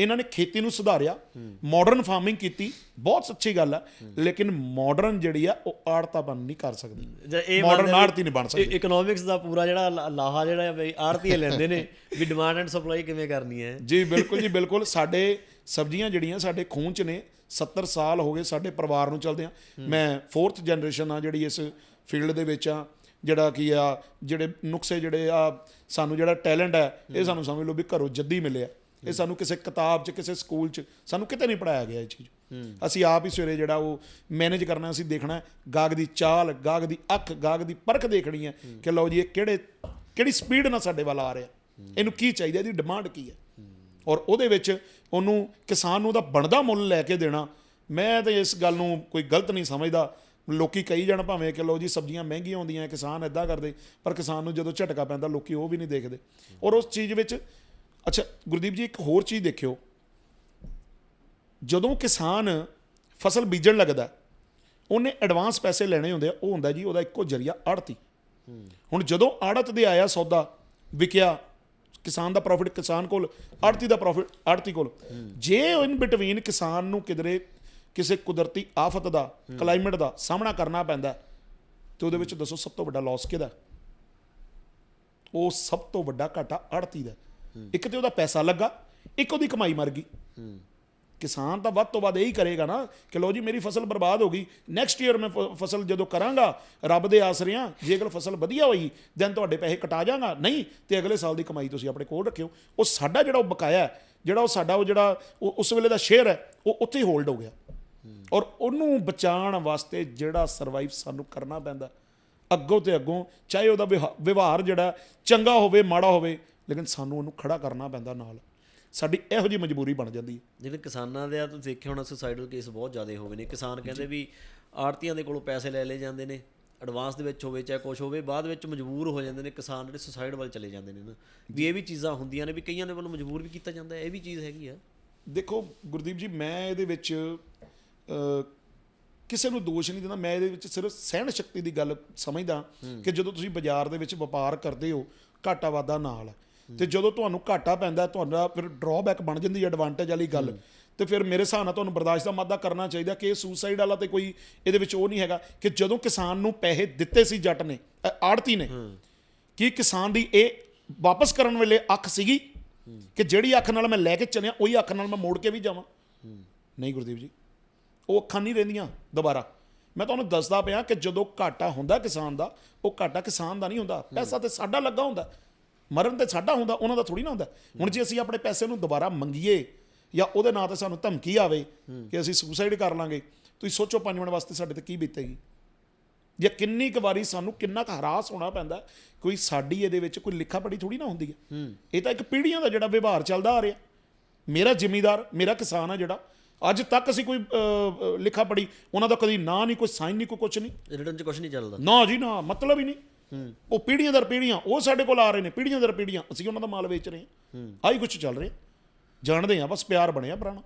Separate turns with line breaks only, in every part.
ਇਹਨਾਂ ਨੇ ਖੇਤੀ ਨੂੰ ਸੁਧਾਰਿਆ ਮਾਡਰਨ ਫਾਰਮਿੰਗ ਕੀਤੀ ਬਹੁਤ ਸੱਚੀ ਗੱਲ ਹੈ ਲੇਕਿਨ ਮਾਡਰਨ ਜਿਹੜੀ ਆ ਉਹ ਆੜਤਾ ਬਣ ਨਹੀਂ ਕਰ ਸਕਦੀ। ਮਾਡਰਨ ਆੜਤੀ ਨਹੀਂ ਬਣ ਸਕਦੀ।
ਇਕਨੋਮਿਕਸ ਦਾ ਪੂਰਾ ਜਿਹੜਾ ਲਾਹਾ ਜਿਹੜਾ ਬਈ ਆਰਤੀਏ ਲੈਂਦੇ ਨੇ ਵੀ ਡਿਮਾਂਡ ਐਂਡ ਸਪਲਾਈ ਕਿਵੇਂ ਕਰਨੀ ਹੈ।
ਜੀ ਬਿਲਕੁਲ ਜੀ ਬਿਲਕੁਲ। ਸਾਡੇ ਸਬਜ਼ੀਆਂ ਜਿਹੜੀਆਂ ਸਾਡੇ ਖੂਨ ਚ ਨੇ 70 ਸਾਲ ਹੋ ਗਏ ਸਾਡੇ ਪਰਿਵਾਰ ਨੂੰ ਚਲਦੇ ਆ। ਮੈਂ 4th ਜਨਰੇਸ਼ਨ ਆ ਜਿਹੜੀ ਇਸ ਫੀਲਡ ਦੇ ਵਿੱਚ ਆ ਜਿਹੜਾ ਕੀ ਆ ਜਿਹੜੇ ਨੁਕਸੇ ਜਿਹੜੇ ਆ ਸਾਨੂੰ ਜਿਹੜਾ ਟੈਲੈਂਟ ਹੈ ਇਹ ਸਾਨੂੰ ਸਮਝ ਲਓ ਵੀ ਘਰੋਂ ਜੱਦੀ ਮਿਲਿਆ। ਇਹ ਸਾਨੂੰ ਕਿਸੇ ਕਿਤਾਬ 'ਚ ਕਿਸੇ ਸਕੂਲ 'ਚ ਸਾਨੂੰ ਕਿਤੇ ਨਹੀਂ ਪੜਾਇਆ ਗਿਆ ਇਹ ਚੀਜ਼। ਅਸੀਂ ਆਪ ਹੀ ਸਵੇਰੇ ਜਿਹੜਾ ਉਹ ਮੈਨੇਜ ਕਰਨਾ ਅਸੀਂ ਦੇਖਣਾ ਗਾਹਕ ਦੀ ਚਾਲ ਗਾਹਕ ਦੀ ਅੱਖ ਗਾਹਕ ਦੀ ਪਰਖ ਦੇਖਣੀ ਹੈ ਕਿ ਲਓ ਜੀ ਇਹ ਕਿਹੜੇ ਕਿਹੜੀ ਸਪੀਡ ਨਾਲ ਸਾਡੇ ਵੱਲ ਆ ਰਿਹਾ। ਇਹਨੂੰ ਕੀ ਚਾਹੀਦਾ ਇਹਦੀ ਡਿਮਾਂਡ ਕੀ ਹੈ? ਔਰ ਉਹਦੇ ਵਿੱਚ ਉਹਨੂੰ ਕਿਸਾਨ ਨੂੰ ਉਹਦਾ ਬਣਦਾ ਮੁੱਲ ਲੈ ਕੇ ਦੇਣਾ ਮੈਂ ਤਾਂ ਇਸ ਗੱਲ ਨੂੰ ਕੋਈ ਗਲਤ ਨਹੀਂ ਸਮਝਦਾ। ਲੋਕੀ ਕਹੀ ਜਾਣ ਭਾਵੇਂ ਕਿ ਲੋ ਜੀ ਸਬਜ਼ੀਆਂ ਮਹਿੰਗੀਆਂ ਹੁੰਦੀਆਂ ਕਿਸਾਨ ਇਦਾਂ ਕਰਦੇ ਪਰ ਕਿਸਾਨ ਨੂੰ ਜਦੋਂ ਝਟਕਾ ਪੈਂਦਾ ਲੋਕੀ ਉਹ ਵੀ ਨਹੀਂ ਦੇਖਦੇ। ਔਰ ਉਸ ਚੀਜ਼ ਵਿੱਚ ਅੱਛਾ ਗੁਰਦੀਪ ਜੀ ਇੱਕ ਹੋਰ ਚੀਜ਼ ਦੇਖਿਓ। ਜਦੋਂ ਕਿਸਾਨ ਫਸਲ ਬੀਜਣ ਲੱਗਦਾ ਉਹਨੇ ਐਡਵਾਂਸ ਪੈਸੇ ਲੈਣੇ ਹੁੰਦੇ ਆ ਉਹ ਹੁੰਦਾ ਜੀ ਉਹਦਾ ਇੱਕੋ ਜਰੀਆ ਆੜਤੀ। ਹੁਣ ਜਦੋਂ ਆੜਤ ਦੇ ਆਇਆ ਸੌਦਾ ਵਿਕਿਆ ਕਿਸਾਨ ਦਾ ਪ੍ਰੋਫਿਟ ਕਿਸਾਨ ਕੋਲ ਆੜਤੀ ਦਾ ਪ੍ਰੋਫਿਟ ਆੜਤੀ ਕੋਲ ਜੇ ਇਨ ਬਿਟਵੀਨ ਕਿਸਾਨ ਨੂੰ ਕਿਧਰੇ ਕਿਸੇ ਕੁਦਰਤੀ ਆਫਤ ਦਾ ਕਲਾਈਮੇਟ ਦਾ ਸਾਹਮਣਾ ਕਰਨਾ ਪੈਂਦਾ ਹੈ, ਤੇ ਉਹਦੇ ਵਿੱਚ ਦੱਸੋ ਸਭ ਤੋਂ ਵੱਡਾ ਲਾਸ ਕਿਹਦਾ? ਉਹ ਸਭ ਤੋਂ ਵੱਡਾ ਘਾਟਾ ਆੜਤੀ ਦਾ। ਇੱਕ ਤੇ ਉਹਦਾ ਪੈਸਾ ਲੱਗਾ, ਇੱਕ ਉਹਦੀ ਕਮਾਈ ਮਰ ਗਈ। ਕਿਸਾਨ ਤਾਂ ਵੱਧ ਤੋਂ ਵੱਧ ਇਹੀ ਕਰੇਗਾ ਨਾ ਕਿ ਲੋ ਜੀ, ਮੇਰੀ ਫਸਲ ਬਰਬਾਦ ਹੋ ਗਈ ਨੈਕਸਟ ਈਅਰ ਮੈਂ ਫਸਲ ਜਦੋਂ ਕਰਾਂਗਾ, ਰੱਬ ਦੇ ਆਸਰਿਆਂ ਜੇ ਅਗਰ ਫਸਲ ਵਧੀਆ ਹੋਈ ਦੈਨ ਤੁਹਾਡੇ ਪੈਸੇ ਕਟਾ ਜਾਗਾ। ਨਹੀਂ, ਤੇ ਅਗਲੇ ਸਾਲ ਦੀ ਕਮਾਈ ਤੁਸੀਂ ਆਪਣੇ ਕੋਲ ਰੱਖਿਓ। ਉਹ ਸਾਡਾ ਜਿਹੜਾ ਉਹ ਬਕਾਇਆ ਜਿਹੜਾ ਉਹ ਸਾਡਾ ਉਹ ਜਿਹੜਾ, ਉਹ ਉਸ ਵੇਲੇ ਦਾ ਸ਼ੇਅਰ ਹੈ, ਉਹ ਉੱਥੇ ਹੀ ਹੋਲਡ ਹੋ ਗਿਆ। ਔਰ ਉਹਨੂੰ ਬਚਾਉਣ ਵਾਸਤੇ ਜਿਹੜਾ ਸਰਵਾਈਵ ਸਾਨੂੰ ਕਰਨਾ ਪੈਂਦਾ, ਅੱਗੋਂ ਤੇ ਅੱਗੋਂ, ਚਾਹੇ ਉਹਦਾ ਵਿਹਾ- ਵਿਵਹਾਰ ਜਿਹੜਾ, ਚੰਗਾ ਹੋਵੇ, ਮਾੜਾ ਹੋਵੇ ਲੇਕਿਨ ਸਾਨੂੰ ਉਹਨੂੰ ਖੜਾ ਕਰਨਾ ਪੈਂਦਾ ਨਾਲ। ਸਾਡੀ ਇਹੋ ਜਿਹੀ ਮਜਬੂਰੀ ਬਣ ਜਾਂਦੀ ਹੈ।
ਜਿਹੜੇ ਕਿਸਾਨਾਂ ਦੇ ਆ ਤੁਸੀਂ ਦੇਖਿਆ ਹੋਣਾ ਸੁਸਾਈਡਲ ਕੇਸ ਬਹੁਤ ਜ਼ਿਆਦਾ ਹੋਵੇ ਨੇ। ਕਿਸਾਨ ਕਹਿੰਦੇ ਵੀ ਆੜਤੀਆਂ ਦੇ ਕੋਲੋਂ ਪੈਸੇ ਲੈ ਲਏ ਜਾਂਦੇ ਨੇ ਐਡਵਾਂਸ ਦੇ ਵਿੱਚ ਹੋਵੇ ਚਾਹੇ ਕੁਝ ਹੋਵੇ ਬਾਅਦ ਵਿੱਚ ਮਜਬੂਰ ਹੋ ਜਾਂਦੇ ਨੇ ਕਿਸਾਨ ਜਿਹੜੇ ਸੁਸਾਈਡ ਵੱਲ ਚਲੇ ਜਾਂਦੇ ਨੇ ਨਾ। ਵੀ ਇਹ ਵੀ ਚੀਜ਼ਾਂ ਹੁੰਦੀਆਂ ਨੇ ਵੀ ਕਈਆਂ ਦੇ ਵੱਲੋਂ ਮਜਬੂਰ ਵੀ ਕੀਤਾ ਜਾਂਦਾ ਇਹ ਵੀ ਚੀਜ਼ ਹੈਗੀ ਆ।
ਦੇਖੋ ਗੁਰਦੀਪ ਜੀ ਮੈਂ ਇਹਦੇ ਵਿੱਚ ਕਿਸੇ ਨੂੰ ਦੋਸ਼ ਨਹੀਂ ਦਿੰਦਾ। ਮੈਂ ਇਹਦੇ ਵਿੱਚ ਸਿਰਫ ਸਹਿਣ ਸ਼ਕਤੀ ਦੀ ਗੱਲ ਸਮਝਦਾ ਕਿ ਜਦੋਂ ਤੁਸੀਂ ਬਾਜ਼ਾਰ ਦੇ ਵਿੱਚ ਵਪਾਰ ਕਰਦੇ ਹੋ ਘਾਟਾ ਵਾਧਾ ਨਾਲ। ਤੇ ਜਦੋਂ ਤੁਹਾਨੂੰ ਘਾਟਾ ਪੈਂਦਾ ਤੁਹਾਡਾ ਫਿਰ ਡਰਾਬੈਕ ਬਣ ਜਾਂਦੀ ਹੈ ਐਡਵਾਂਟੇਜ ਵਾਲੀ ਗੱਲ। ਤੇ ਫਿਰ ਮੇਰੇ ਹਿਸਾਬ ਨਾਲ ਤੁਹਾਨੂੰ ਬਰਦਾਸ਼ਤ ਦਾ ਮਾਦਾ ਕਰਨਾ ਚਾਹੀਦਾ ਕਿ ਇਹ ਸੁਸਾਈਡ ਵਾਲਾ ਤੇ ਕੋਈ ਇਹਦੇ ਵਿੱਚ ਉਹ ਨਹੀਂ ਹੈਗਾ ਕਿ ਜਦੋਂ ਕਿਸਾਨ ਨੂੰ ਪੈਸੇ ਦਿੱਤੇ ਸੀ ਜੱਟ ਨੇ ਆੜਤੀ ਨੇ ਕੀ ਕਿਸਾਨ ਦੀ ਇਹ ਵਾਪਸ ਕਰਨ ਵੇਲੇ ਅੱਖ ਸੀਗੀ ਕਿ ਜਿਹੜੀ ਅੱਖ ਨਾਲ ਮੈਂ ਲੈ ਕੇ ਚੱਲਿਆ ਉਹੀ ਅੱਖ ਨਾਲ ਮੈਂ ਮੋੜ ਕੇ ਵੀ ਜਾਵਾਂ। ਨਹੀਂ ਗੁਰਦੀਪ ਜੀ ਉਹ ਅੱਖਾਂ ਨਹੀਂ ਰਹਿੰਦੀਆਂ ਦੁਬਾਰਾ। ਮੈਂ ਤੁਹਾਨੂੰ ਦੱਸਦਾ ਪਿਆ ਕਿ ਜਦੋਂ ਘਾਟਾ ਹੁੰਦਾ ਕਿਸਾਨ ਦਾ ਉਹ ਘਾਟਾ ਕਿਸਾਨ ਦਾ ਨਹੀਂ ਹੁੰਦਾ। ਪੈਸਾ ਤੇ ਸਾਡਾ ਲੱਗਾ ਹੁੰਦਾ। ਮਰਨ ਤੇ ਸਾਡਾ ਹੁੰਦਾ ਉਹਨਾਂ ਦਾ ਥੋੜੀ ਨਾ ਹੁੰਦਾ। ਹੁਣ ਜੇ ਅਸੀਂ ਆਪਣੇ ਪੈਸੇ ਨੂੰ ਦੁਬਾਰਾ ਮੰਗੀਏ ਜਾਂ ਉਹਦੇ ਨਾਂ ਤੇ ਸਾਨੂੰ ਧਮਕੀ ਆਵੇ ਕਿ ਅਸੀਂ ਸੁਸਾਈਡ ਕਰ ਲਾਂਗੇ ਤੁਸੀਂ ਸੋਚੋ ਪੰਜ ਮਿੰਟ ਵਾਸਤੇ ਸਾਡੇ ਤੇ ਕੀ ਬੀਤੇਗੀ। ਜਾਂ ਕਿੰਨੀ ਕੁ ਵਾਰੀ ਸਾਨੂੰ ਕਿੰਨਾ ਕੁ ਹਰਾਸ ਹੋਣਾ ਪੈਂਦਾ ਕੋਈ ਸਾਡੀ ਇਹਦੇ ਵਿੱਚ ਕੋਈ ਲਿਖਾ ਪੜੀ ਥੋੜੀ ਨਾ ਹੁੰਦੀ ਹੈ। ਇਹ ਤਾਂ ਇੱਕ ਪੀੜ੍ਹੀਆਂ ਦਾ ਜਿਹੜਾ ਵਿਵਹਾਰ ਚੱਲਦਾ ਆ ਰਿਹਾ। ਮੇਰਾ ਜ਼ਿਮੀਦਾਰ ਮੇਰਾ ਕਿਸਾਨ ਆ ਜਿਹੜਾ ਅੱਜ ਤੱਕ ਅਸੀਂ ਕੋਈ ਲਿਖਾ ਪੜੀ ਉਹਨਾਂ ਦਾ ਕਦੀ ਨਾਂ ਨਹੀਂ ਕੋਈ ਸਾਈਨ ਨਹੀਂ ਕੋਈ ਕੁਝ ਨਹੀਂ।
ਰਿਟਰਨ 'ਚ ਕੁਝ ਨਹੀਂ ਚੱਲਦਾ।
ਨਾ ਜੀ ਨਾ ਮਤਲਬ ਹੀ ਨਹੀਂ। ਉਹ ਪੀੜ੍ਹੀਆਂ ਦਰ ਪੀੜ੍ਹੀਆਂ ਉਹ ਸਾਡੇ ਕੋਲ ਆ ਰਹੇ ਨੇ ਪੀੜ੍ਹੀਆਂ ਦਰ ਪੀੜ੍ਹੀਆਂ। ਅਸੀਂ ਉਹਨਾਂ ਦਾ ਮਾਲ ਵੇਚ ਰਹੇ ਹਾਂ। ਆਹੀ ਕੁਝ ਚੱਲ ਰਿਹਾ। ਜਾਣਦੇ ਆ ਬਸ ਪਿਆਰ ਬਣਿਆ ਪੁਰਾਣਾ।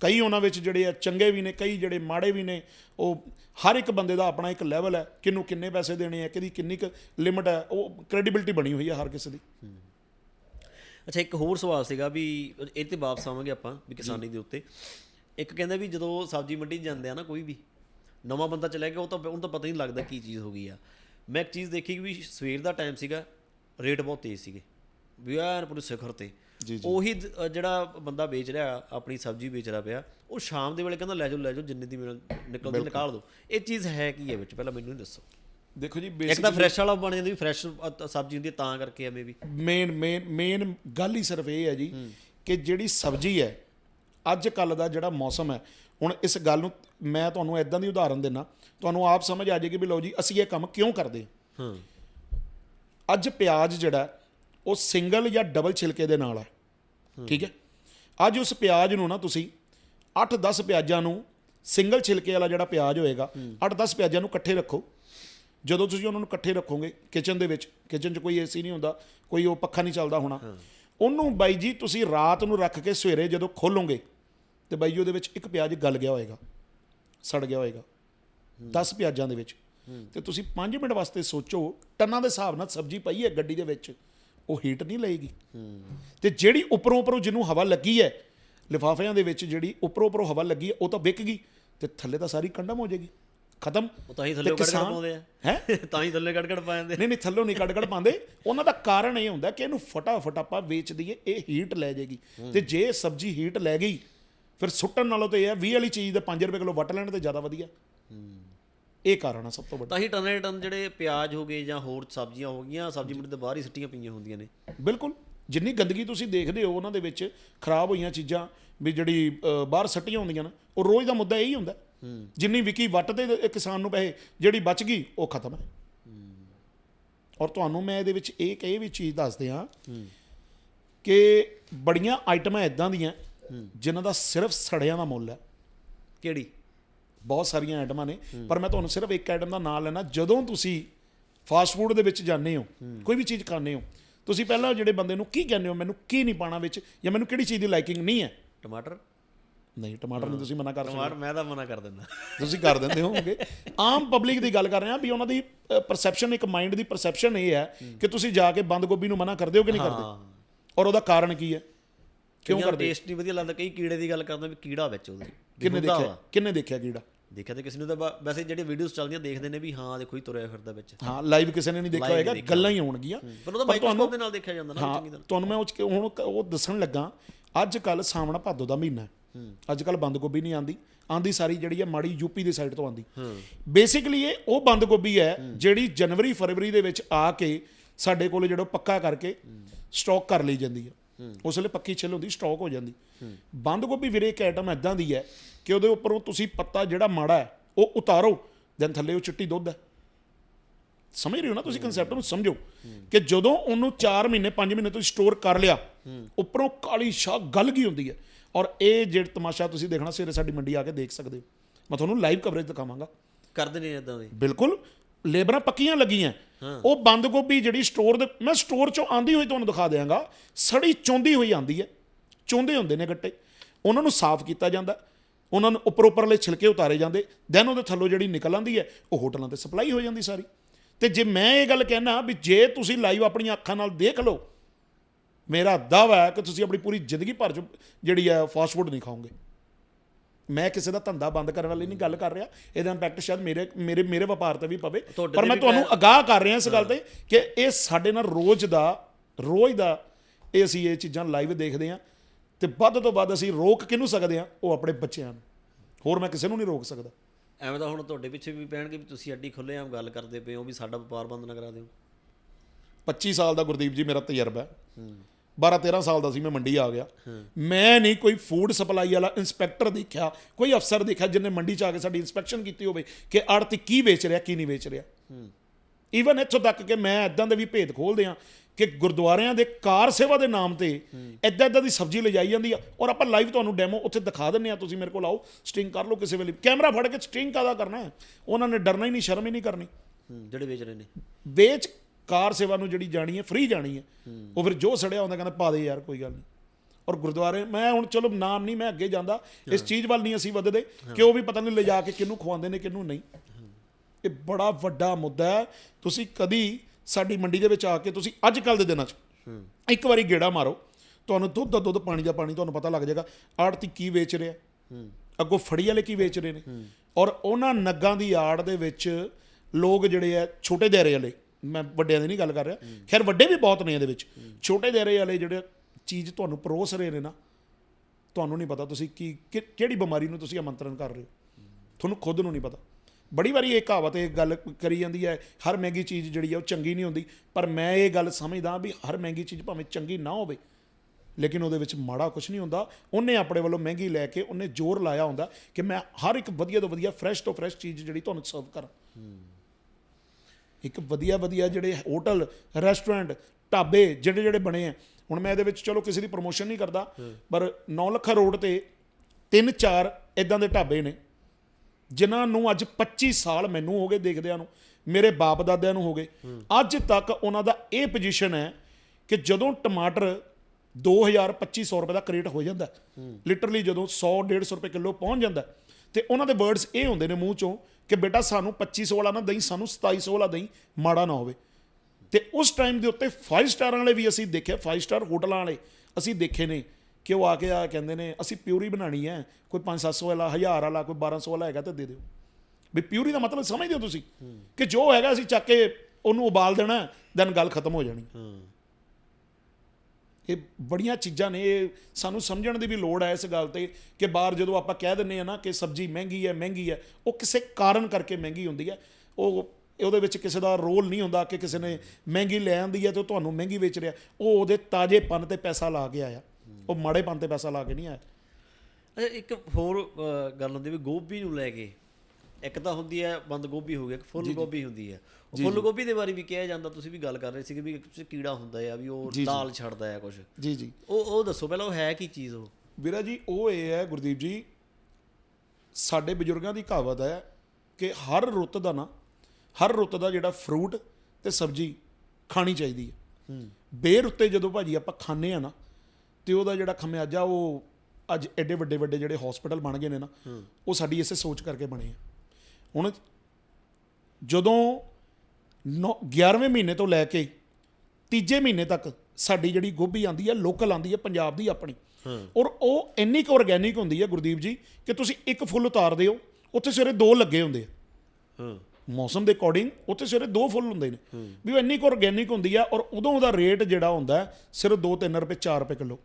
ਕਈ ਉਹਨਾਂ ਵਿੱਚ ਜਿਹੜੇ ਆ ਚੰਗੇ ਵੀ ਨੇ ਕਈ ਜਿਹੜੇ ਮਾੜੇ ਵੀ ਨੇ ਉਹ ਹਰ ਇੱਕ ਬੰਦੇ ਦਾ ਆਪਣਾ ਇੱਕ ਲੈਵਲ ਹੈ ਕਿਹਨੂੰ ਕਿੰਨੇ ਪੈਸੇ ਦੇਣੇ ਆ ਕਿਹਦੀ ਕਿੰਨੀ ਕੁ ਲਿਮਟ ਹੈ ਉਹ ਕ੍ਰੈਡੀਬਿਲਟੀ ਬਣੀ ਹੋਈ ਹੈ ਹਰ ਕਿਸੇ ਦੀ।
ਅੱਛਾ ਇੱਕ ਹੋਰ ਸਵਾਲ ਸੀਗਾ ਵੀ ਇਹ ਤੇ ਵਾਪਸ ਆਵਾਂਗੇ ਆਪਾਂ ਵੀ ਕਿਸਾਨੀ ਦੇ ਉੱਤੇ। ਇੱਕ ਕਹਿੰਦਾ ਵੀ ਜਦੋਂ ਸਬਜ਼ੀ ਮੰਡੀ ਜਾਂਦੇ ਆ ਨਾ ਕੋਈ ਵੀ ਨਵਾਂ ਬੰਦਾ ਚਲਿਆ ਗਿਆ ਉਹ ਤਾਂ ਉਹਨੂੰ ਤਾਂ ਪਤਾ ਹੀ ਨਹੀਂ ਲੱਗਦਾ ਕੀ ਚੀਜ਼ ਹੋ ਗਈ ਆ। ਮੈਂ ਇੱਕ ਚੀਜ਼ ਦੇਖੀ ਵੀ ਸਵੇਰ ਦਾ ਟਾਈਮ ਸੀਗਾ ਰੇਟ ਬਹੁਤ ਤੇਜ਼ ਸੀਗੇ। ਵੀ ਐਨ ਪੂਰੇ ਸਿਖਰ ਤੇ। ਉਹੀ ਜਿਹੜਾ ਬੰਦਾ ਵੇਚ ਰਿਹਾ ਆਪਣੀ ਸਬਜ਼ੀ ਵੇਚ ਰਿਹਾ ਪਿਆ ਉਹ ਸ਼ਾਮ ਦੇ ਵੇਲੇ ਕਹਿੰਦਾ ਲੈ ਜਾਓ ਲੈ ਜਾਓ ਜਿੰਨੇ ਦੀ ਮਿਲ ਨਿਕਲਦੀ ਨਿਕਾਲ ਦਿਓ ਇਹ ਚੀਜ਼ ਹੈ ਕੀ ਹੈ ਵਿੱਚ? ਪਹਿਲਾਂ ਮੈਨੂੰ ਹੀ ਦੱਸੋ।
ਦੇਖੋ ਜੀ
ਇੱਕ ਤਾਂ ਫਰੈਸ਼ ਵਾਲਾ ਬਣ ਜਾਂਦੀ ਵੀ ਫਰੈਸ਼ ਸਬਜ਼ੀ ਹੁੰਦੀ ਤਾਂ ਕਰਕੇ ਐਵੇਂ ਵੀ।
ਮੇਨ ਮੇਨ ਮੇਨ ਗੱਲ ਹੀ ਸਿਰਫ ਇਹ ਹੈ ਜੀ ਕਿ ਜਿਹੜੀ ਸਬਜ਼ੀ ਹੈ ਅੱਜ ਕੱਲ ਦਾ ਜਿਹੜਾ ਮੌਸਮ ਹੈ ਹੁਣ ਇਸ ਗੱਲ ਨੂੰ ਮੈਂ ਤੁਹਾਨੂੰ ਐਦਾਂ ਦੀ ਉਦਾਹਰਨ ਦੇਣਾ ਤੁਹਾਨੂੰ ਆਪ ਸਮਝ ਆ ਜਾਏਗੀ ਵੀ ਲਓ ਜੀ ਅਸੀਂ ਇਹ ਕੰਮ ਕਿਉਂ ਕਰਦੇ ਹਾਂ? ਅੱਜ ਪਿਆਜ਼ ਜਿਹੜਾ ਉਹ ਸਿੰਗਲ ਜਾਂ ਡਬਲ ਛਿਲਕੇ ਦੇ ਨਾਲ ਹੈ। ਠੀਕ ਹੈ? ਅੱਜ ਉਸ ਪਿਆਜ਼ ਨੂੰ ਨਾ ਤੁਸੀਂ 8-10 ਪਿਆਜ਼ਾਂ ਨੂੰ ਸਿੰਗਲ ਛਿਲਕੇ ਵਾਲਾ ਜਿਹੜਾ ਪਿਆਜ਼ ਹੋਏਗਾ 8-10 ਪਿਆਜ਼ਾਂ ਨੂੰ ਇਕੱਠੇ ਰੱਖੋ। ਜਦੋਂ ਤੁਸੀਂ ਉਹਨਾਂ ਨੂੰ ਇਕੱਠੇ ਰੱਖੋਗੇ ਕਿਚਨ ਦੇ ਵਿੱਚ ਕਿਚਨ 'ਚ ਕੋਈ ਏਸੀ ਨਹੀਂ ਹੁੰਦਾ ਕੋਈ ਉਹ ਪੱਖਾ ਨਹੀਂ ਚੱਲਦਾ ਹੋਣਾ। ਉਹਨੂੰ ਬਾਈ ਜੀ ਤੁਸੀਂ ਰਾਤ ਨੂੰ ਰੱਖ ਕੇ ਸਵੇਰੇ ਜਦੋਂ ਖੋਲੋਗੇ ਤੇ ਬਾਈ ਜੀ ਉਹਦੇ ਵਿੱਚ ਇੱਕ ਪਿਆਜ਼ ਗਲ ਗਿਆ ਹੋਏਗਾ ਸੜ ਗਿਆ ਹੋਏਗਾ 10 ਪਿਆਜ਼ਾਂ ਦੇ ਵਿੱਚ। ਤੇ ਤੁਸੀਂ 5 ਮਿੰਟ ਵਾਸਤੇ ਸੋਚੋ ਟਨਾਂ ਦੇ ਹਿਸਾਬ ਨਾਲ ਸਬਜ਼ੀ ਪਈ ਹੈ ਗੱਡੀ ਦੇ ਵਿੱਚ ਉਹ ਹੀਟ ਨਹੀਂ ਲਏਗੀ। ਤੇ ਜਿਹੜੀ ਉੱਪਰੋਂ ਉੱਪਰੋਂ ਜਿਹਨੂੰ ਹਵਾ ਲੱਗੀ ਹੈ ਲਿਫਾਫਿਆਂ ਦੇ ਵਿੱਚ ਜਿਹੜੀ ਉੱਪਰੋਂ ਉੱਪਰੋਂ ਹਵਾ ਲੱਗੀ ਹੈ ਉਹ ਤਾਂ ਵਿਕ ਗਈ ਤੇ ਥੱਲੇ ਤਾਂ ਸਾਰੀ ਕੰਡਮ ਹੋ ਜਾਏਗੀ। ਖਤਮ।
ਉਹ ਤਾਂ ਹੀ ਥੱਲੇ ਕੱਢ ਕੱਢ ਪਾਉਂਦੇ ਆ।
ਹੈ?
ਤਾਂ ਹੀ ਥੱਲੇ ਕੱਢ ਕੱਢ ਪਾ ਜਾਂਦੇ
ਨਹੀਂ ਨਹੀਂ ਥੱਲੋਂ ਨਹੀਂ ਕੱਢ ਕੱਢ ਪਾਉਂਦੇ। ਉਹਨਾਂ ਦਾ ਕਾਰਨ ਇਹ ਹੁੰਦਾ ਕਿ ਇਹਨੂੰ ਫਟਾਫਟ ਆਪਾਂ ਵੇਚ ਦਈਏ ਇਹ ਹੀਟ ਲੈ ਜਾਏਗੀ। ਤੇ ਜੇ ਸਬਜ਼ੀ ਹੀਟ ਲੈ ਗਈ ਫਿਰ ਸੁੱਟਣ ਨਾਲੋਂ ਤੇ ਇਹ ਹੈ 20 ਵਾਲੀ ਚੀਜ਼ ਦੇ 5 ਰੁਪਏ ਕਿਲੋ ਵੱਟ ਲੈਣ ਤੇ ਜ਼ਿਆਦਾ ਵਧੀਆ। ਇਹ ਕਾਰਨ ਆ ਸਭ ਤੋਂ ਵੱਡਾ।
ਤਾਂ ਹੀ ਟਨ ਟਨ ਜਿਹੜੇ ਪਿਆਜ਼ ਹੋ ਗਏ ਜਾਂ ਹੋਰ ਸਬਜ਼ੀਆਂ ਹੋ ਗਈਆਂ ਸਬਜ਼ੀ ਮੰਡੀ ਦੇ ਬਾਹਰ ਹੀ ਸਿੱਟੀਆਂ ਪਈਆਂ ਹੁੰਦੀਆਂ ਨੇ।
ਬਿਲਕੁਲ। ਜਿੰਨੀ ਗੰਦਗੀ ਤੁਸੀਂ ਦੇਖਦੇ ਹੋ ਉਹਨਾਂ ਦੇ ਵਿੱਚ ਖਰਾਬ ਹੋਈਆਂ ਚੀਜ਼ਾਂ ਵੀ ਜਿਹੜੀ ਅ, ਬਾਹਰ ਸੱਟੀਆਂ ਹੁੰਦੀਆਂ ਨੇ ਉਹ ਰੋਜ਼ ਦਾ ਮੁੱਦਾ ਇਹੀ ਹੁੰਦਾ। ਜਿੰਨੀ ਵਿਕੀ ਵੱਟ ਤੇ ਇਹ ਕਿਸਾਨ ਨੂੰ ਪੈਸੇ ਜਿਹੜੀ ਬਚ ਗਈ ਉਹ ਖਤਮ ਹੈ। ਔਰ ਤੁਹਾਨੂੰ ਮੈਂ ਇਹਦੇ ਵਿੱਚ ਇਹ ਵੀ ਚੀਜ਼ ਦੱਸ ਦਿਆਂ ਕਿ ਬੜੀਆਂ ਆਈਟਮਾਂ ਇਦਾਂ ਦੀਆਂ ਜਿਨ੍ਹਾਂ ਦਾ ਸਿਰਫ ਸੜਿਆਂ ਦਾ ਮੁੱਲ ਹੈ।
ਕਿਹੜੀ?
ਬਹੁਤ ਸਾਰੀਆਂ ਆਈਟਮਾਂ ਨੇ। ਪਰ ਮੈਂ ਤੁਹਾਨੂੰ ਸਿਰਫ ਇੱਕ ਆਈਟਮ ਦਾ ਨਾਮ ਲੈਣਾ। ਜਦੋਂ ਤੁਸੀਂ ਫਾਸਟ ਫੂਡ ਦੇ ਵਿੱਚ ਜਾਂਦੇ ਹੋ ਕੋਈ ਵੀ ਚੀਜ਼ ਖਾਂਦੇ ਹੋ ਤੁਸੀਂ ਪਹਿਲਾਂ ਜਿਹੜੇ ਬੰਦੇ ਨੂੰ ਕੀ ਕਹਿੰਦੇ ਹੋ ਮੈਨੂੰ ਕੀ ਨਹੀਂ ਪਾਣਾ ਵਿੱਚ ਜਾਂ ਮੈਨੂੰ ਕਿਹੜੀ ਚੀਜ਼ ਦੀ ਲਾਈਕਿੰਗ ਨਹੀਂ ਹੈ?
ਟਮਾਟਰ?
ਨਹੀਂ ਟਮਾਟਰ ਨਹੀਂ ਤੁਸੀਂ ਮਨਾ ਕਰ ਸਕਦੇ।
ਟਮਾਟਰ ਮੈਂ ਤਾਂ ਮਨਾ ਕਰ ਦਿੰਦਾ।
ਤੁਸੀਂ ਕਰ ਦਿੰਦੇ ਹੋਵੋਗੇ। ਆਮ ਪਬਲਿਕ ਦੀ ਗੱਲ ਕਰ ਰਹੇ ਹਾਂ ਵੀ ਉਹਨਾਂ ਦੀ ਪਰਸੈਪਸ਼ਨ ਇੱਕ ਮਾਈਂਡ ਦੀ ਪਰਸੈਪਸ਼ਨ ਇਹ ਹੈ ਕਿ ਤੁਸੀਂ ਜਾ ਕੇ ਬੰਦ ਗੋਭੀ ਨੂੰ ਮਨਾ ਕਰਦੇ ਹੋ ਕਿ ਨਹੀਂ ਕਰਦੇ? ਔਰ ਉਹਦਾ ਕਾਰਨ ਕੀ ਹੈ? ਕਿਉਂ ਕਰਦੇ?
ਟੇਸਟ ਨਹੀਂ ਵਧੀਆ ਲੱਗਦਾ ਕਈ ਕੀੜੇ ਦੀ ਗੱਲ ਕਰਦਾ ਵੀ ਕੀੜਾ ਵਿੱਚ ਉਹਦੇ
ਕਿੰਨੇ ਦੇਖਿਆ। ਕਿੰਨੇ ਦੇਖਿਆ ਕੀੜਾ?
ਦੇਖਿਆ ਤੇ ਕਿਸੇ ਨੂੰ ਤਾਂ ਵੈਸੇ ਜਿਹੜੇ ਵੀਡੀਓਜ਼ ਚੱਲਦੀਆਂ ਦੇਖਦੇ ਨੇ ਵੀ ਹਾਂ ਦੇਖੋ ਹੀ ਤੁਰਿਆ ਫਿਰਦਾ ਵਿੱਚ।
ਹਾਂ ਲਾਈਵ ਕਿਸੇ ਨੇ ਨਹੀਂ ਦੇਖਿਆ ਹੋਏਗਾ ਗੱਲਾਂ ਹੀ ਹੋਣਗੀਆਂ
ਪਰ ਉਹਦਾ ਮਾਈਕਰੋਸਕੋਪ ਦੇ ਨਾਲ ਦੇਖਿਆ ਜਾਂਦਾ ਨਾ ਚੰਗੀ ਤਰ੍ਹਾਂ।
ਤੁਹਾਨੂੰ ਮੈਂ ਉਹ 'ਚ ਹੁਣ ਉਹ ਦੱਸਣ ਲੱਗਾ ਅੱਜ ਕੱਲ ਸਾਵਣ ਭਾਦੋ ਦਾ ਮਹੀਨਾ ਹੈ। ਅੱਜ ਕੱਲ ਬੰਦ ਗੋਭੀ ਨਹੀਂ ਆਂਦੀ ਆਂਦੀ ਸਾਰੀ ਜਿਹੜੀ ਹੈ ਮਾੜੀ ਯੂਪੀ ਦੇ ਸਾਈਡ ਤੋਂ ਆਂਦੀ। ਬੇਸਿਕਲੀ ਇਹ ਉਹ ਬੰਦ ਗੋਭੀ ਹੈ ਜਿਹੜੀ ਜਨਵਰੀ ਫਰਵਰੀ ਦੇ ਵਿੱਚ ਆ ਕੇ ਸਾਡੇ ਕੋਲ ਜਿਹੜਾ ਪੱਕਾ ਕਰਕੇ ਸਟਾਕ ਕਰ ਲਈ ਜਾਂਦੀ ਹੈ। ਉਸ ਵੇਲੇ ਪੱਕੀ ਛਿੱਲ ਹੁੰਦੀ ਸਟਾਕ ਹੋ ਜਾਂਦੀ। ਬੰਦ ਗੋਭੀ ਵੀਰੇ ਇੱਕ ਆਈਟਮ ਐਦਾਂ ਦੀ ਹੈ ਕਿ ਉਹਦੇ ਉੱਪਰੋਂ ਤੁਸੀਂ ਪੱਤਾ ਜਿਹੜਾ ਮਾੜਾ ਹੈ ਉਹ ਉਤਾਰੋ ਦੈਨ ਥੱਲੇ ਉਹ ਚਿੱਟੀ ਦੁੱਧ ਹੈ। ਸਮਝ ਰਹੇ ਹੋ ਨਾ ਤੁਸੀਂ ਕਨਸੈਪਟ ਨੂੰ? ਸਮਝੋ ਕਿ ਜਦੋਂ ਉਹਨੂੰ 4 ਮਹੀਨੇ 5 ਮਹੀਨੇ ਤੁਸੀਂ ਸਟੋਰ ਕਰ ਲਿਆ ਉੱਪਰੋਂ ਕਾਲੀ ਸ਼ਾਹ ਗਲ ਗਈ ਹੁੰਦੀ ਹੈ। ਔਰ ਇਹ ਜਿਹੜਾ ਤਮਾਸ਼ਾ ਤੁਸੀਂ ਦੇਖਣਾ ਸਵੇਰੇ ਸਾਡੀ ਮੰਡੀ ਆ ਕੇ ਦੇਖ ਸਕਦੇ ਹੋ। ਮੈਂ ਤੁਹਾਨੂੰ ਲਾਈਵ ਕਵਰੇਜ ਦਿਖਾਵਾਂਗਾ।
ਕਰਦੇ ਨੇ ਇਦਾਂ ਦੇ।
ਬਿਲਕੁਲ ਲੇਬਰਾਂ ਪੱਕੀਆਂ ਲੱਗੀਆਂ। ਉਹ ਬੰਦ ਗੋਭੀ ਜਿਹੜੀ ਸਟੋਰ ਦੇ ਮੈਂ ਸਟੋਰ ਚੋਂ ਆਂਦੀ ਹੋਈ ਤੁਹਾਨੂੰ ਦਿਖਾ ਦਿਆਂਗਾ, ਸੜੀ ਚੋਂਦੀ ਹੋਈ ਆਂਦੀ ਹੈ। ਚੋਂਦੇ ਹੁੰਦੇ ਨੇ ਗੱਟੇ। ਉਹਨਾਂ ਨੂੰ ਸਾਫ਼ ਕੀਤਾ ਜਾਂਦਾ। ਉਹਨਾਂ ਨੂੰ ਉੱਪਰ ਉੱਪਰਲੇ ਛਿਲਕੇ ਉਤਾਰੇ ਜਾਂਦੇ। ਦੈਨ ਉਹਦੇ ਥੱਲੋਂ ਜਿਹੜੀ ਨਿਕਲ ਆਂਦੀ ਹੈ, ਉਹ ਹੋਟਲਾਂ ਤੇ ਸਪਲਾਈ ਹੋ ਜਾਂਦੀ ਸਾਰੀ। ਤੇ ਜੇ ਮੈਂ ਇਹ ਗੱਲ ਕਹਿਣਾ ਵੀ ਜੇ ਤੁਸੀਂ ਲਾਈਵ ਆਪਣੀਆਂ ਅੱਖਾਂ ਨਾਲ ਦੇਖ ਲਓ, ਮੇਰਾ ਦਾਵਾ ਹੈ ਕਿ ਤੁਸੀਂ ਆਪਣੀ ਪੂਰੀ ਜ਼ਿੰਦਗੀ ਭਰ ਚ ਜਿਹੜੀ ਹੈ ਫਾਸਟ ਫੂਡ ਨਹੀਂ ਖਾਓਗੇ। ਮੈਂ ਕਿਸੇ ਦਾ ਧੰਦਾ ਬੰਦ ਕਰਨ ਵਾਲੀ ਨਹੀਂ ਗੱਲ ਕਰ ਰਿਹਾ। ਇਹਦਾ ਇੰਪੈਕਟ ਸ਼ਾਇਦ ਮੇਰੇ ਮੇਰੇ ਮੇਰੇ ਵਪਾਰ ਤੇ ਵੀ ਪਵੇ। ਪਰ ਮੈਂ ਤੁਹਾਨੂੰ ਅਗਾਹ ਕਰ ਰਿਹਾ ਇਸ ਗੱਲ ਤੇ ਕਿ ਇਹ ਸਾਡੇ ਨਾਲ ਰੋਜ਼ ਦਾ ਰੋਜ਼ ਦਾ ਇਹ ਅਸੀਂ ਇਹ ਚੀਜ਼ਾਂ ਲਾਈਵ ਦੇਖਦੇ ਹਾਂ ਤੇ ਵੱਧ ਤੋਂ ਵੱਧ ਅਸੀਂ ਰੋਕ ਕਿਹਨੂੰ ਸਕਦੇ ਹਾਂ? ਉਹ ਆਪਣੇ ਬੱਚਿਆਂ ਨੂੰ। ਹੋਰ ਮੈਂ ਕਿਸੇ ਨੂੰ ਨਹੀਂ ਰੋਕ ਸਕਦਾ।
ਐਵੇਂ ਤਾਂ ਹੁਣ ਤੁਹਾਡੇ ਪਿੱਛੇ ਵੀ ਪੈਣਗੇ ਵੀ ਤੁਸੀਂ ਐਡੀ ਖੁੱਲ੍ਹੇਆਮ ਗੱਲ ਕਰਦੇ ਪਏ ਹੋ ਵੀ ਸਾਡਾ ਵਪਾਰ ਬੰਦ ਨਾ ਕਰਾ ਦਿਓ।
25 ਸਾਲ ਦਾ ਗੁਰਦੀਪ ਜੀ ਮੇਰਾ ਤਜਰਬਾ ਹੈ। 12 13 ਸਾਲ ਦਾ ਸੀ ਮੈਂ ਮੰਡੀ ਆ ਗਿਆ। ਮੈਂ ਨਹੀਂ ਕੋਈ ਫੂਡ ਸਪਲਾਈ ਵਾਲਾ ਇਨਸਪੈਕਟਰ ਦੇਖਿਆ ਕੋਈ ਅਫਸਰ ਦੇਖਿਆ ਜਿਹਨੇ ਮੰਡੀ ਚ ਆ ਕੇ ਸਾਡੀ ਇਨਸਪੈਕਸ਼ਨ ਕੀਤੀ ਹੋਵੇ ਕਿ ਆੜਤੀ ਕੀ ਵੇਚ ਰਿਹਾ ਕੀ ਨਹੀਂ ਵੇਚ ਰਿਹਾ। ਈਵਨ ਇੱਥੋਂ ਤੱਕ ਕਿ ਮੈਂ ਇਦਾਂ ਦੇ ਵੀ ਭੇਦ ਖੋਲਦੇ ਆ ਕਿ ਗੁਰਦੁਆਰਿਆਂ ਦੇ ਕਾਰ ਸੇਵਾ ਦੇ ਨਾਮ ਤੇ ਇਦਾਂ ਇਦਾਂ ਦੀ ਸਬਜ਼ੀ ਲਿਜਾਈ ਜਾਂਦੀ ਆ ਔਰ ਆਪਾਂ ਲਾਈਵ ਤੁਹਾਨੂੰ ਡੈਮੋ ਉੱਥੇ ਦਿਖਾ ਦਿੰਨੇ ਆ ਤੁਸੀਂ ਮੇਰੇ ਕੋਲ ਆਓ ਸਟਿੰਗ ਕਰ ਲਓ ਕਿਸੇ ਵੇਲੇ ਕੈਮਰਾ ਫੜ ਕੇ ਸਟਿੰਗ ਕਾਦਾ ਕਰਨਾ ਹੈ? ਉਹਨਾਂ ਨੇ ਡਰਨਾ ਹੀ ਨਹੀਂ ਸ਼ਰਮ ਹੀ ਨਹੀਂ ਕਰਨੀ।
ਜਿਹੜੇ ਵੇਚ ਰਹੇ ਨੇ।
ਵੇਚ ਕਾਰ ਸੇਵਾ ਨੂੰ ਜਿਹੜੀ ਜਾਣੀ ਹੈ ਫ੍ਰੀ ਜਾਣੀ ਹੈ। ਉਹ ਫਿਰ ਜੋ ਸੜਿਆ ਹੁੰਦਾ ਕਹਿੰਦਾ, ਪਾ ਦੇ ਯਾਰ, ਕੋਈ ਗੱਲ ਨਹੀਂ। ਔਰ ਗੁਰਦੁਆਰੇ, ਮੈਂ ਹੁਣ ਚਲੋ, ਨਾਮ ਨਹੀਂ ਮੈਂ ਅੱਗੇ ਜਾਂਦਾ। ਇਸ ਚੀਜ਼ ਵੱਲ ਨਹੀਂ ਅਸੀਂ ਵੱਧਦੇ। ਕਿ ਉਹ ਵੀ ਪਤਾ ਨਹੀਂ ਲਿਜਾ ਕੇ ਕਿਹਨੂੰ ਖਵਾਉਂਦੇ ਨੇ, ਕਿਹਨੂੰ ਨਹੀਂ। ਇਹ ਬੜਾ ਵੱਡਾ ਮੁੱਦਾ ਹੈ। ਤੁਸੀਂ ਕਦੀ ਸਾਡੀ ਮੰਡੀ ਦੇ ਵਿੱਚ ਆ ਕੇ, ਤੁਸੀਂ ਅੱਜ ਕੱਲ ਦੇ ਦਿਨਾਂ 'ਚ ਇੱਕ ਵਾਰੀ ਗੇੜਾ ਮਾਰੋ। ਤੁਹਾਨੂੰ ਦੁੱਧ ਦਾ ਦੁੱਧ, ਪਾਣੀ ਦਾ ਪਾਣੀ, ਤੁਹਾਨੂੰ ਪਤਾ ਲੱਗ ਜਾਏਗਾ, ਆੜਤੀ ਕੀ ਵੇਚ ਰਿਹਾ। ਅੱਗੋਂ ਫੜੀ ਵਾਲੇ ਕੀ ਵੇਚ ਰਹੇ ਨੇ। ਔਰ ਉਹਨਾਂ ਨੱਗਾਂ ਦੀ ਆੜ ਦੇ ਵਿੱਚ ਲੋਕ ਜਿਹੜੇ ਆ ਛੋਟੇ ਦਾਇਰੇ ਵਾਲੇ ਮੈਂ ਵੱਡਿਆਂ ਦੀ ਨਹੀਂ ਗੱਲ ਕਰ ਰਿਹਾ। ਖੈਰ, ਵੱਡੇ ਵੀ ਬਹੁਤ ਨੇ ਇਹਦੇ ਵਿੱਚ। ਛੋਟੇ ਦਾਇਰੇ ਵਾਲੇ ਜਿਹੜੇ ਚੀਜ਼ ਤੁਹਾਨੂੰ ਪਰੋਸ ਰਹੇ ਨੇ ਨਾ, ਤੁਹਾਨੂੰ ਨਹੀਂ ਪਤਾ ਤੁਸੀਂ ਕੀ ਕਿਹੜੀ ਬਿਮਾਰੀ ਨੂੰ ਤੁਸੀਂ ਆਮੰਤਰਣ ਕਰ ਰਹੇ ਹੋ। ਤੁਹਾਨੂੰ ਖੁਦ ਨੂੰ ਨਹੀਂ ਪਤਾ। ਬੜੀ ਵਾਰੀ ਇਹ ਕਹਾਵਤ, ਇਹ ਗੱਲ ਕਰੀ ਜਾਂਦੀ ਹੈ, ਹਰ ਮਹਿੰਗੀ ਚੀਜ਼ ਜਿਹੜੀ ਹੈ ਉਹ ਚੰਗੀ ਨਹੀਂ ਹੁੰਦੀ। ਪਰ ਮੈਂ ਇਹ ਗੱਲ ਸਮਝਦਾ ਵੀ ਹਰ ਮਹਿੰਗੀ ਚੀਜ਼ ਭਾਵੇਂ ਚੰਗੀ ਨਾ ਹੋਵੇ, ਲੇਕਿਨ ਉਹਦੇ ਵਿੱਚ ਮਾੜਾ ਕੁਝ ਨਹੀਂ ਹੁੰਦਾ। ਉਹਨੇ ਆਪਣੇ ਵੱਲੋਂ ਮਹਿੰਗੀ ਲੈ ਕੇ ਉਹਨੇ ਜ਼ੋਰ ਲਾਇਆ ਹੁੰਦਾ ਕਿ ਮੈਂ ਹਰ ਇੱਕ ਵਧੀਆ ਤੋਂ ਵਧੀਆ, ਫਰੈਸ਼ ਤੋਂ ਫਰੈਸ਼ ਚੀਜ਼ ਜਿਹੜੀ ਤੁਹਾਨੂੰ ਸਰਵ ਕਰਾਂ। ਇੱਕ ਵਧੀਆ ਵਧੀਆ ਜਿਹੜੇ ਹੋਟਲ ਰੈਸਟੋਰੈਂਟ ਢਾਬੇ ਜਿਹੜੇ ਜਿਹੜੇ ਬਣੇ ਆ। ਹੁਣ ਮੈਂ ਇਹਦੇ ਵਿੱਚ ਚਲੋ ਕਿਸੇ ਦੀ ਪ੍ਰੋਮੋਸ਼ਨ ਨਹੀਂ ਕਰਦਾ ਪਰ 9 ਲੱਖ ਰੋਡ ਤੇ ਤਿੰਨ ਚਾਰ ਇਦਾਂ ਦੇ ਢਾਬੇ ਨੇ ਜਿਨ੍ਹਾਂ ਨੂੰ ਅੱਜ 25 ਸਾਲ ਮੈਨੂੰ ਹੋ ਗਏ ਦੇਖਦਿਆਂ ਨੂੰ ਮੇਰੇ ਬਾਪ ਦਾਦਿਆਂ ਨੂੰ ਹੋ ਗਏ। ਅੱਜ ਤੱਕ ਉਹਨਾਂ ਦਾ ਇਹ ਪੋਜੀਸ਼ਨ ਹੈ ਕਿ ਜਦੋਂ ਟਮਾਟਰ 2000 2500 ਰੁਪਏ ਦਾ ਕਰੇਟ ਹੋ ਜਾਂਦਾ ਲਿਟਰਲੀ ਜਦੋਂ 100 150 ਰੁਪਏ ਕਿਲੋ ਪਹੁੰਚ ਜਾਂਦਾ ਤੇ ਉਹਨਾਂ ਦੇ ਵਰਡਸ ਇਹ ਹੁੰਦੇ ਨੇ ਮੂੰਹ ਚੋਂ ਕਿ ਬੇਟਾ ਸਾਨੂੰ 2500 ਵਾਲਾ ਨਾ ਦਈ ਸਾਨੂੰ 2700 ਵਾਲਾ ਦਈ ਮਾੜਾ ਨਾ ਹੋਵੇ। ਤੇ ਉਸ ਟਾਈਮ ਦੇ ਉੱਤੇ 5 ਸਟਾਰਾਂ ਵਾਲੇ ਵੀ ਅਸੀਂ ਦੇਖਿਆ 5 ਸਟਾਰ ਹੋਟਲਾਂ ਵਾਲੇ ਅਸੀਂ ਦੇਖੇ ਨੇ ਕਿ ਉਹ ਆ ਕੇ ਆ ਕਹਿੰਦੇ ਨੇ ਅਸੀਂ ਪਿਊਰੀ ਬਣਾਣੀ ਹੈ ਕੋਈ 5-700 ਵਾਲਾ 1000 ਵਾਲਾ ਕੋਈ 1200 ਵਾਲਾ ਹੈਗਾ ਤਾਂ ਦੇ ਦਿਓ। ਵੀ ਪਿਊਰੀ ਦਾ ਮਤਲਬ ਸਮਝਦੇ ਹੋ ਤੁਸੀਂ ਕਿ ਜੋ ਹੈਗਾ ਅਸੀਂ ਚੱਕ ਕੇ ਉਹਨੂੰ ਉਬਾਲ ਦੇਣਾ ਦੈਨ ਗੱਲ ਖਤਮ ਹੋ ਜਾਣੀ।
ਹਾਂ।
ਇਹ ਬੜੀਆਂ ਚੀਜ਼ਾਂ ਨੇ, ਇਹ ਸਾਨੂੰ ਸਮਝਣ ਦੀ ਵੀ ਲੋੜ ਹੈ ਇਸ ਗੱਲ ਤੇ ਕਿ ਬਾਹਰ ਜਦੋਂ ਆਪਾਂ ਕਹਿ ਦਿੰਨੇ ਆ ਨਾ ਕਿ ਸਬਜ਼ੀ ਮਹਿੰਗੀ ਹੈ ਮਹਿੰਗੀ ਹੈ, ਉਹ ਕਿਸੇ ਕਾਰਨ ਕਰਕੇ ਮਹਿੰਗੀ ਹੁੰਦੀ ਹੈ। ਉਹ ਉਹਦੇ ਵਿੱਚ ਕਿਸੇ ਦਾ ਰੋਲ ਨਹੀਂ ਹੁੰਦਾ ਕਿ ਕਿਸੇ ਨੇ ਮਹਿੰਗੀ ਲੈ ਆਂਦੀ ਹੈ ਤੇ ਉਹ ਤੁਹਾਨੂੰ ਮਹਿੰਗੀ ਵੇਚ ਰਿਹਾ। ਉਹ ਉਹਦੇ ਤਾਜ਼ੇ ਪਨ ਤੇ ਪੈਸਾ ਲਾ ਕੇ ਆਇਆ। ਉਹ ਮਾੜੇ ਪਨ ਤੇ ਪੈਸਾ ਲਾ ਕੇ ਨਹੀਂ ਆਇਆ।
ਅੱਛਾ, ਇੱਕ ਹੋਰ ਗੱਲ ਹੁੰਦੀ ਵੀ ਗੋਭੀ ਨੂੰ ਲੈ ਕੇ ਇੱਕ ਤਾਂ ਹੁੰਦੀ ਹੈ ਬੰਦ ਗੋਭੀ ਹੋ ਗਿਆ ਇੱਕ ਫੁੱਲ ਗੋਭੀ ਹੁੰਦੀ ਹੈ। ਉਹ ਫੁੱਲ ਗੋਭੀ ਦੇ ਬਾਰੇ ਵੀ ਕਿਹਾ ਜਾਂਦਾ ਤੁਸੀਂ ਵੀ ਗੱਲ ਕਰ ਰਹੇ ਸੀ ਵੀ ਇੱਕ ਚ ਕੀੜਾ ਹੁੰਦਾ ਹੈ ਵੀ ਉਹ ਲਾਲ ਛੱਡਦਾ ਹੈ ਕੁਝ
ਜੀ ਜੀ।
ਉਹ ਉਹ ਦੱਸੋ ਪਹਿਲਾਂ ਉਹ ਹੈ ਕੀ ਚੀਜ਼ ਉਹ?
ਵੀਰਾ ਜੀ ਉਹ ਇਹ ਹੈ ਗੁਰਦੀਪ ਜੀ ਸਾਡੇ ਬਜ਼ੁਰਗਾਂ ਦੀ ਕਹਾਵਤ ਹੈ ਕਿ ਹਰ ਰੁੱਤ ਦਾ ਨਾ ਹਰ ਰੁੱਤ ਦਾ ਜਿਹੜਾ ਫਰੂਟ ਤੇ ਸਬਜ਼ੀ ਖਾਣੀ ਚਾਹੀਦੀ ਹੈ।
ਹੂੰ।
ਬੇਰ ਉੱਤੇ ਜਦੋਂ ਭਾਜੀ ਆਪਾਂ ਖਾਂਦੇ ਆ ਨਾ ਤੇ ਉਹਦਾ ਜਿਹੜਾ ਖਮਿਆਜਾ ਉਹ ਅੱਜ ਐਡੇ ਵੱਡੇ ਵੱਡੇ ਜਿਹੜੇ ਹਸਪੀਟਲ ਬਣ ਗਏ ਨੇ ਨਾ ਉਹ ਸਾਡੀ ਇਸੇ ਸੋਚ ਕਰਕੇ ਬਣੇ ਆ। ਹੁਣ ਜਦੋਂ 11ਵੇਂ ਮਹੀਨੇ ਤੋਂ ਲੈ ਕੇ ਤੀਜੇ ਮਹੀਨੇ ਤੱਕ ਸਾਡੀ ਜਿਹੜੀ ਗੋਭੀ ਆਂਦੀ ਹੈ ਲੋਕਲ ਆਂਦੀ ਹੈ ਪੰਜਾਬ ਦੀ ਆਪਣੀ ਔਰ ਉਹ ਇੰਨੀ ਕੁ ਆਰਗੈਨਿਕ ਹੁੰਦੀ ਹੈ ਗੁਰਦੀਪ ਜੀ ਕਿ ਤੁਸੀਂ ਇੱਕ ਫੁੱਲ ਉਤਾਰਦੇ ਹੋ ਉੱਥੇ ਸਵੇਰੇ ਦੋ ਲੱਗੇ ਹੁੰਦੇ ਆ।
ਹਾਂ।
ਮੌਸਮ ਦੇ ਅਕੋਰਡਿੰਗ ਉੱਥੇ ਸਵੇਰੇ ਦੋ ਫੁੱਲ ਹੁੰਦੇ ਨੇ। ਵੀ ਉਹ ਇੰਨੀ ਕੁ ਆਰਗੈਨਿਕ ਹੁੰਦੀ ਆ ਔਰ ਉਦੋਂ ਉਹਦਾ ਰੇਟ ਜਿਹੜਾ ਹੁੰਦਾ ਸਿਰਫ 2-3 ਰੁਪਏ 4 ਰੁਪਏ ਕਿਲੋ।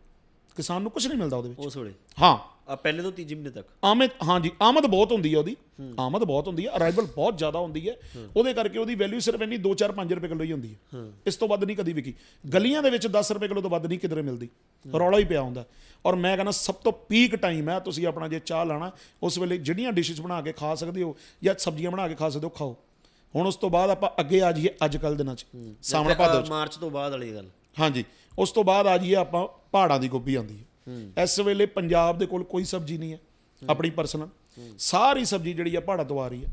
ਕਿਸਾਨ ਨੂੰ ਕੁਝ ਨਹੀਂ ਮਿਲਦਾ ਉਹਦੇ ਵਿੱਚ।
ਉਸ ਵੇਲੇ?
ਹਾਂ।
ਪਹਿਲੇ ਤੋਂ ਤੀਜੇ ਮਹੀਨੇ ਤੱਕ?
ਆਮਦ ਹਾਂਜੀ ਆਮਦ ਬਹੁਤ ਹੁੰਦੀ ਹੈ ਉਹਦੀ। ਆਮਦ ਬਹੁਤ ਹੁੰਦੀ ਹੈ ਅਰਾਈਵਲ ਬਹੁਤ ਜ਼ਿਆਦਾ ਹੁੰਦੀ ਹੈ ਉਹਦੇ ਕਰਕੇ ਉਹਦੀ ਵੈਲਿਊ ਸਿਰਫ ਇੰਨੀ 2-4 5 ਰੁਪਏ ਕਿਲੋ ਹੀ ਹੁੰਦੀ ਹੈ ਇਸ ਤੋਂ ਵੱਧ ਨਹੀਂ ਕਦੀ ਵਿਕੀ। ਗਲੀਆਂ ਦੇ ਵਿੱਚ 10 ਰੁਪਏ ਕਿਲੋ ਤੋਂ ਵੱਧ ਨਹੀਂ ਕਿਧਰੇ ਮਿਲਦੀ। ਰੌਲਾ ਹੀ ਪਿਆ ਹੁੰਦਾ। ਔਰ ਮੈਂ ਕਹਿੰਦਾ ਸਭ ਤੋਂ ਪੀਕ ਟਾਈਮ ਹੈ ਤੁਸੀਂ ਆਪਣਾ ਜੇ ਚਾਹ ਲਾਣਾ ਉਸ ਵੇਲੇ ਜਿਹੜੀਆਂ ਡਿਸ਼ਸ ਬਣਾ ਕੇ ਖਾ ਸਕਦੇ ਹੋ ਜਾਂ ਸਬਜ਼ੀਆਂ ਬਣਾ ਕੇ ਖਾ ਸਕਦੇ ਹੋ ਖਾਓ। ਹੁਣ ਉਸ ਤੋਂ ਬਾਅਦ ਆਪਾਂ ਅੱਗੇ ਆ ਜਾਈਏ ਅੱਜ ਕੱਲ ਦਿਨਾਂ 'ਚ। ਸਾਵਣ ਭਾਦੋ 'ਚ।
ਮਾਰਚ ਤੋਂ ਬਾਅਦ ਵਾਲੀ ਗੱਲ।
ਹਾਂਜੀ। ਉਸ ਤੋਂ ਬਾਅਦ ਆ ਜਾਈਏ ਆਪਾਂ ਪਹਾੜਾਂ ਦੀ ਗੋਭੀ ਆਉਂਦੀ ਹੈ ਇਸ ਵੇਲੇ ਪੰਜਾਬ ਦੇ ਕੋਲ ਕੋਈ ਸਬਜ਼ੀ ਨਹੀਂ ਹੈ ਆਪਣੀ ਪਰਸਨਲ ਸਾਰੀ ਸਬਜ਼ੀ ਜਿਹੜੀ ਆ ਪਹਾੜਾਂ ਤੋਂ ਆ ਰਹੀ ਹੈ।